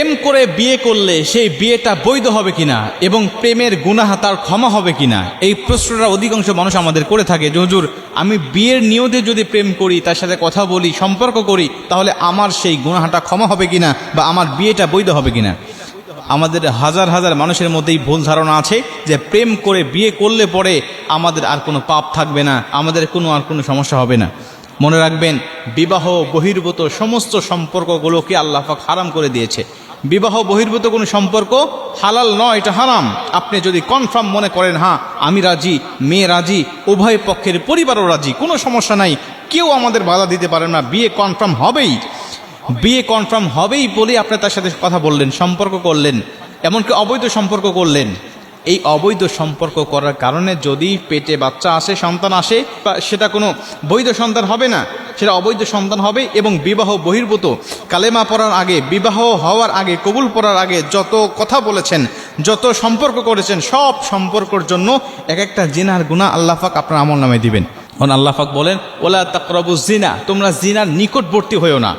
প্রেম করে বিয়ে করলে সেই বিয়েটা বৈধ হবে কিনা এবং প্রেমের গুনাহ তার ক্ষমা হবে কিনা, এই প্রশ্নটা অধিকাংশ মানুষ আমাদের করে থাকে যে, হুজুর, আমি বিয়ের নিয়তে যদি প্রেম করি, তার সাথে কথা বলি, সম্পর্ক করি, তাহলে আমার সেই গুনাহাটা ক্ষমা হবে কিনা বা আমার বিয়েটা বৈধ হবে কিনা? আমাদের হাজার হাজার মানুষের মধ্যেই ভুল ধারণা আছে যে, প্রেম করে বিয়ে করলে পরে আমাদের আর কোনো পাপ থাকবে না, আমাদের কোনো আর কোনো সমস্যা হবে না। মনে রাখবেন, বিবাহ বহির্ভূত সমস্ত সম্পর্কগুলোকে আল্লাহ পাক হারাম করে দিয়েছে। বিবাহ বহির্ভূত কোনো সম্পর্ক হালাল নয়, এটা হারাম। আপনি যদি কনফার্ম মনে করেন হ্যাঁ আমি রাজি, মেয়ে রাজি, উভয় পক্ষের পরিবারও রাজি, কোনো সমস্যা নাই, কেউ আমাদের বাধা দিতে পারে না, বিয়ে কনফার্ম হবেই। বিয়ে কনফার্ম হবেই বলে আপনি তার সাথে কথা বললেন, সম্পর্ক করলেন, এমনকি অবৈধ সম্পর্ক করলেন। এই অবৈধ সম্পর্ক করার কারণে যদি পেটে বাচ্চা আসে, সন্তান আসে সেটা কোনো বৈধ সন্তান হবে না সেটা অবৈধ সন্তান হবে এবং বিবাহ বহির্ভূত। কালেমা পড়ার আগে, বিবাহ হওয়ার আগে, কবুল পড়ার আগে যত কথা বলেছেন, যত সম্পর্ক করেছেন, সব সম্পর্কর জন্য এক একটা জিনার গুণা আল্লাহাক আপনার আমল নামে দিবেন। কারণ আল্লাহাক বলেন, ওলা তাকরবু জিনা তোমরা জিনার নিকটবর্তী হয়েও না।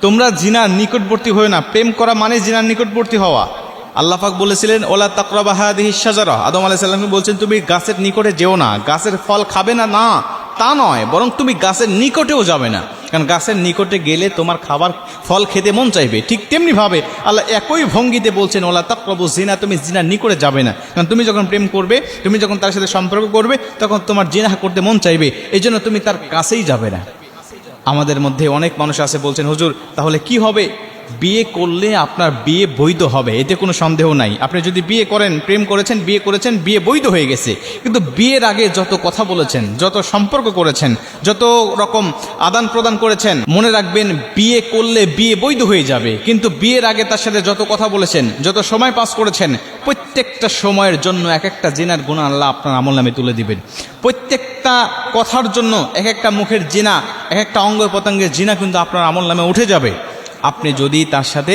তোমরা জিনার নিকটবর্তী হয়েও না। প্রেম করা মানে জিনার নিকটবর্তী হওয়া। আল্লাহাক বলেছিলেন, ওলা তাকরাবাহাদিহি সাজারা আদম আলাইসাল্লামকে বলছেন, তুমি গাছের নিকটে যেও না। গাছের ফল খাবে না না। তা নয়, বরং তুমি গাছের নিকটেও যাবে না। কারণ গাছের নিকটে গেলে তোমার খাবার ফল খেতে মন চাইবে। ঠিক তেমনিভাবে আল্লাহ একই ভঙ্গিতে বলছেন, ওলা তাকরবু জিনা তুমি জিনা নিকটে যাবে না। কারণ তুমি যখন প্রেম করবে, তুমি যখন তার সাথে সম্পর্ক করবে, তখন তোমার জিনা করতে মন চাইবে। এই জন্য তুমি তার কাছেই যাবে না। আমাদের মধ্যে অনেক মানুষ আছে বলছেন, হুজুর, তাহলে কি হবে? বিয়ে করলে আপনার বিয়ে বৈধ হবে, এতে কোনো সন্দেহ নাই। আপনি যদি বিয়ে করেন, প্রেম করেছেন, বিয়ে করেছেন, বিয়ে বৈধ হয়ে গেছে। কিন্তু বিয়ের আগে যত কথা বলেছেন, যত সম্পর্ক করেছেন, যত রকম আদান প্রদান করেছেন, মনে রাখবেন বিয়ে করলে বিয়ে বৈধ হয়ে যাবে। কিন্তু বিয়ের আগে তার সাথে যত কথা বলেছেন, যত সময় পাস করেছেন, প্রত্যেকটা সময়ের জন্য এক একটা জেনার গুণা আল্লাহ আপনার আমল নামে তুলে দিবেন। প্রত্যেকটা কথার জন্য এক একটা মুখের জিনা, এক একটা অঙ্গ পতঙ্গের জিনা কিন্তু আপনার আমল নামে উঠে যাবে। আপনি যদি তার সাথে,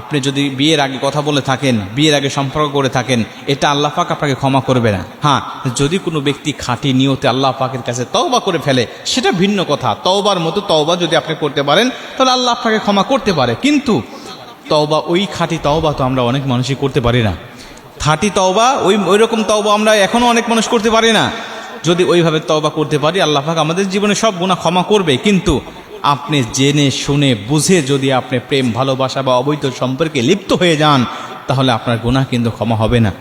আপনি যদি বিয়ের আগে কথা বলে থাকেন, বিয়ের আগে সম্পর্ক করে থাকেন, এটা আল্লাহ পাক আপনাকে ক্ষমা করবে না। হ্যাঁ যদি কোনো ব্যক্তি খাঁটি নিয়তে আল্লাহ পাকের কাছে তওবা করে ফেলে, সেটা ভিন্ন কথা। তওবার মতো তওবা যদি আপনি করতে পারেন, তাহলে আল্লাহ আপনাকে ক্ষমা করতে পারে। কিন্তু তওবা, ওই খাঁটি তওবা তো আমরা অনেক মানুষই করতে পারি না। খাঁটি তওবা, ওই ওই রকম তওবা আমরা এখনও অনেক মানুষ করতে পারি না। যদি ওইভাবে তওবা করতে পারি, আল্লাহ পাক আমাদের জীবনে সব গুণা ক্ষমা করবে। কিন্তু আপনি জেনে শুনে বুঝে যদি আপনি প্রেম, ভালোবাসা বা অবৈধ সম্পর্কে লিপ্ত হয়ে যান, তাহলে আপনার গুণা কিন্তু ক্ষমা হবে না।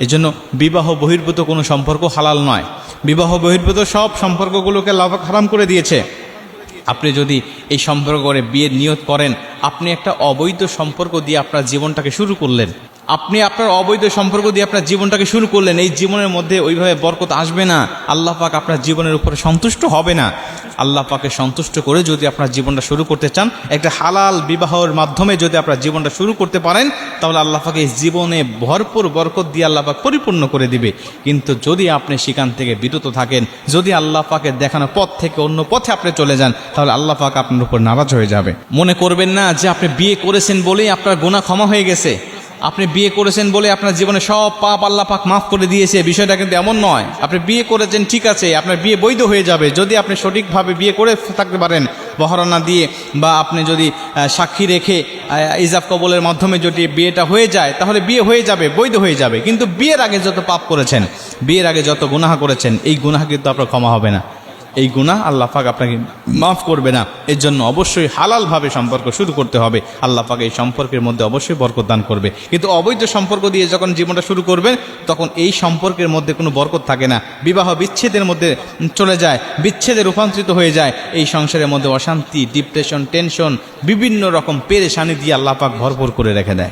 এজন্য বিবাহ বহির্ভূত কোনো সম্পর্ক হালাল নয়। বিবাহ বহির্ভূত সব সম্পর্কগুলোকে লাভ হারাম করে দিয়েছে। আপনি যদি এই সম্পর্ক করে বিয়ের নিয়ত করেন, আপনি একটা অবৈধ সম্পর্ক দিয়ে আপনার জীবনটাকে শুরু করলেন। আপনি আপনার অবৈধ সম্পর্ক দিয়ে আপনার জীবনটাকে শুরু করলেন, এই জীবনের মধ্যে ওইভাবে বরকত আসবে না। আল্লাহ পাক আপনার জীবনের উপরে সন্তুষ্ট হবে না। আল্লাহ পাকে সন্তুষ্ট করে যদি আপনার জীবনটা শুরু করতে চান, একটা হালাল বিবাহের মাধ্যমে যদি আপনার জীবনটা শুরু করতে পারেন, তাহলে আল্লাহ পাকে জীবনে ভরপুর বরকত দিয়ে আল্লাহ পাক পরিপূর্ণ করে দিবে। কিন্তু যদি আপনি সেখান থেকে বিরত থাকেন, যদি আল্লাহ পাকের দেখানো পথ থেকে অন্য পথে আপনি চলে যান, তাহলে আল্লাহ পাক আপনার উপর নারাজ হয়ে যাবে। মনে করবেন না যে আপনি বিয়ে করেছেন বলেই আপনার গোনা ক্ষমা হয়ে গেছে। আপনি বিয়ে করেছেন বলে আপনার জীবনে সব পাপ আল্লাহ পাক মাফ করে দিয়েছে, বিষয়টা কিন্তু এমন নয়। আপনি বিয়ে করেছেন, ঠিক আছে, আপনার বিয়ে বৈধ হয়ে যাবে। যদি আপনি সঠিকভাবে বিয়ে করে থাকতে পারেন, বহরানা দিয়ে, বা আপনি যদি সাক্ষী রেখে ইজাব কবলের মাধ্যমে যদি বিয়েটা হয়ে যায়, তাহলে বিয়ে হয়ে যাবে, বৈধ হয়ে যাবে। কিন্তু বিয়ের আগে যত পাপ করেছেন, বিয়ের আগে যত গুনাহা করেছেন, এই গুনাহা কিন্তু আপনার ক্ষমা হবে না। এই গুণা আল্লাহ পাক আপনাকে মাফ করবে না। এর জন্য অবশ্যই হালালভাবে সম্পর্ক শুরু করতে হবে। আল্লাহ পাক এই সম্পর্কের মধ্যে অবশ্যই বরকত দান করবে। কিন্তু অবৈধ সম্পর্ক দিয়ে যখন জীবনটা শুরু করবেন, তখন এই সম্পর্কের মধ্যে কোনো বরকত থাকে না। বিবাহ বিচ্ছেদের মধ্যে চলে যায়, বিচ্ছেদে রূপান্তরিত হয়ে যায়। এই সংসারের মধ্যে অশান্তি ডিপ্রেশন টেনশন বিভিন্ন রকম পেরেশানি দিয়ে আল্লাহ পাক ভরপুর করে রেখে দেয়।